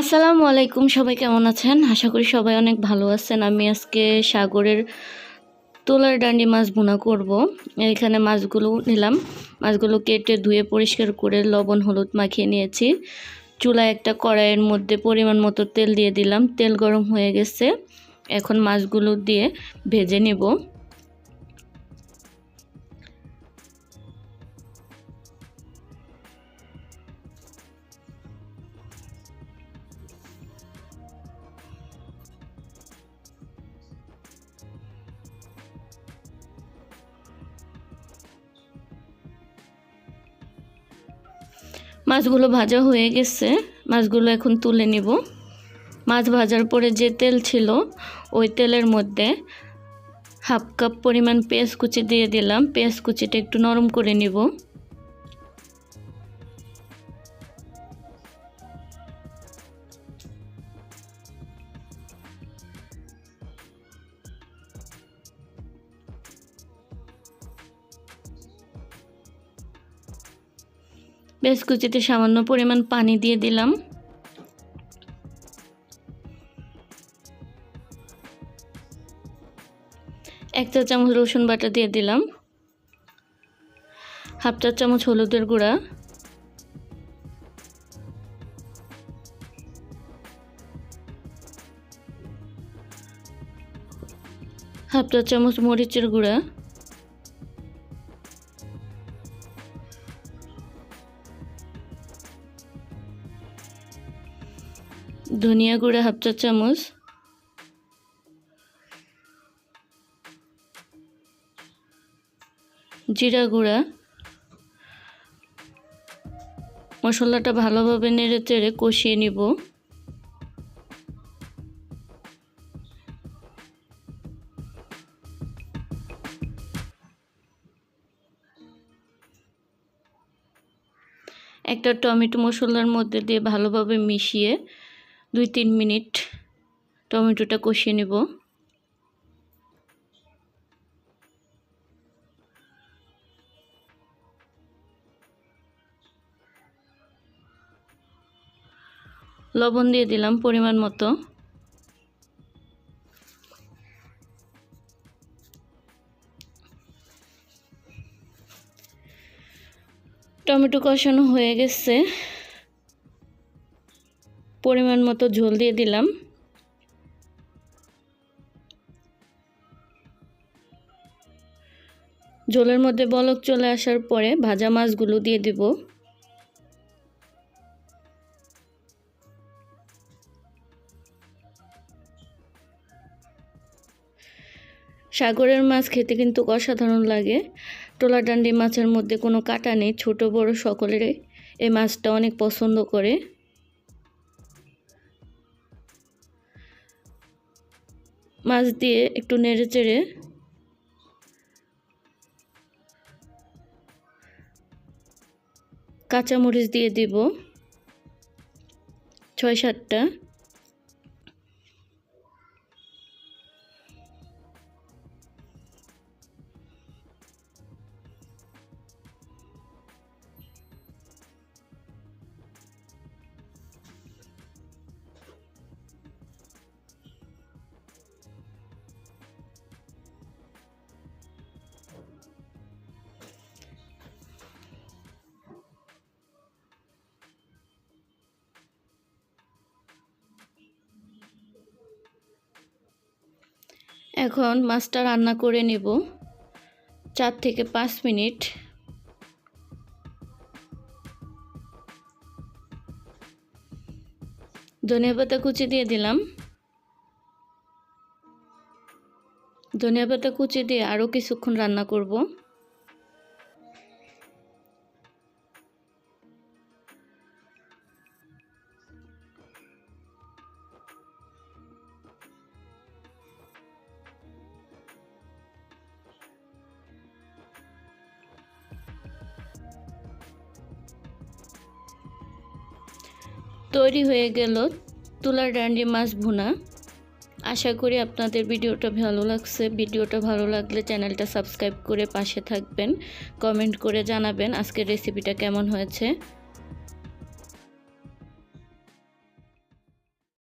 আসসালামু আলাইকুম, সবাই কেমন আছেন? আশা করি সবাই অনেক ভালো আছেন। আমি আজকে সাগরের তোলার ডান্ডি মাছ বোনা করব। এখানে মাছগুলো নিলাম। মাছগুলো কেটে ধুয়ে পরিষ্কার করে লবণ, হলুদ মাখিয়ে নিয়েছি। চুলায় একটা কড়াইয়ের মধ্যে পরিমাণ মতো তেল দিয়ে দিলাম। তেল গরম হয়ে গেছে। এখন মাছগুলো দিয়ে ভেজে নেব। মাছগুলো ভাজা হয়ে গেছে। মাছগুলো এখন তুলে নিব। মাছ ভাজার পরে যে তেল ছিল, ওই তেলের মধ্যে হাফ কাপ পরিমাণ পেঁয়াজ কুচি দিয়ে দিলাম। পেঁয়াজ কুচিটা একটু নরম করে নিব। পেঁয়াজ কুচিতে সামান্য পরিমাণ পানি দিয়ে দিলাম। এক চা চামচ রসুন বাটা দিয়ে দিলাম। হাফ চা চামচ হলুদের গুঁড়া। হাফ চা চামচ মরিচের গুঁড়া। ধনিয়া গুঁড়া হাফ চা চামচ। জিরা গুঁড়া। মশলাটা ভালোভাবে নেড়ে চেড়ে কষিয়ে নিব। একটা টমেটো মশলার মধ্যে দিয়ে ভালোভাবে মিশিয়ে দুই তিন মিনিট টমেটোটা কষিয়ে নেব। লবণ দিয়ে দিলাম পরিমাণ মতো। টমেটো কষানো হয়ে গেছে। পরিমাণ মতো ঝোল দিয়ে দিলাম। ঝোলের মধ্যে বলক চলে আসার পরে ভাজা মাছগুলো দিয়ে দিব। সাগরের মাছ খেতে কিন্তু অসাধারণ লাগে। টোলা ডান্ডি মাছের মধ্যে কোনো কাটা নেই, ছোট বড় সকলেরই এই মাছটা অনেক পছন্দ করে। মাছ দিয়ে একটু নেড়ে চেড়ে কাঁচামরিচ দিয়ে দিব ছয় সাতটা। এখন মাছটা রান্না করে নেব। চার থেকে পাঁচ মিনিট। ধনিয়া পাতা কুচি দিয়ে দিলাম। ধনিয়া পাতা কুচি দিয়ে আরও কিছুক্ষণ রান্না করব। তৈরি হয়ে গেল তুলার ডান্ডি মাছ ভুনা। আশা করি আপনাদের ভিডিওটা ভালো লাগছে। ভিডিওটা ভালো লাগলে চ্যানেলটা সাবস্ক্রাইব করে পাশে থাকবেন, কমেন্ট করে জানাবেন আজকের রেসিপিটা কেমন হয়েছে।